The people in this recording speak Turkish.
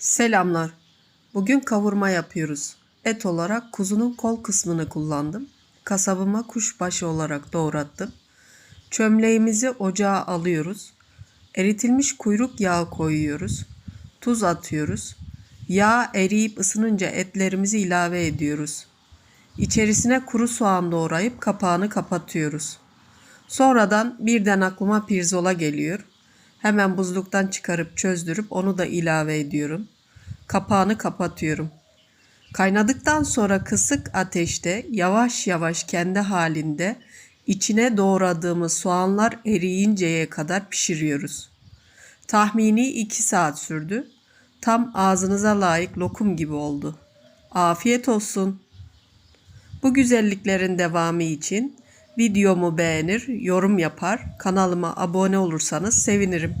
Selamlar. Bugün kavurma yapıyoruz. Et olarak kuzunun kol kısmını kullandım. Kasabıma kuşbaşı olarak doğrattım. Çömleğimizi ocağa alıyoruz. Eritilmiş kuyruk yağı koyuyoruz. Tuz atıyoruz. Yağ eriyip ısınınca etlerimizi ilave ediyoruz. İçerisine kuru soğan doğrayıp kapağını kapatıyoruz. Sonradan birden aklıma pirzola geliyor. Hemen buzluktan çıkarıp çözdürüp onu da ilave ediyorum. Kapağını kapatıyorum. Kaynadıktan sonra kısık ateşte yavaş yavaş kendi halinde içine doğradığımız soğanlar eriyinceye kadar pişiriyoruz. Tahmini 2 saat sürdü. Tam ağzınıza layık lokum gibi oldu. Afiyet olsun. Bu güzelliklerin devamı için videomu beğenir, yorum yapar, kanalıma abone olursanız sevinirim.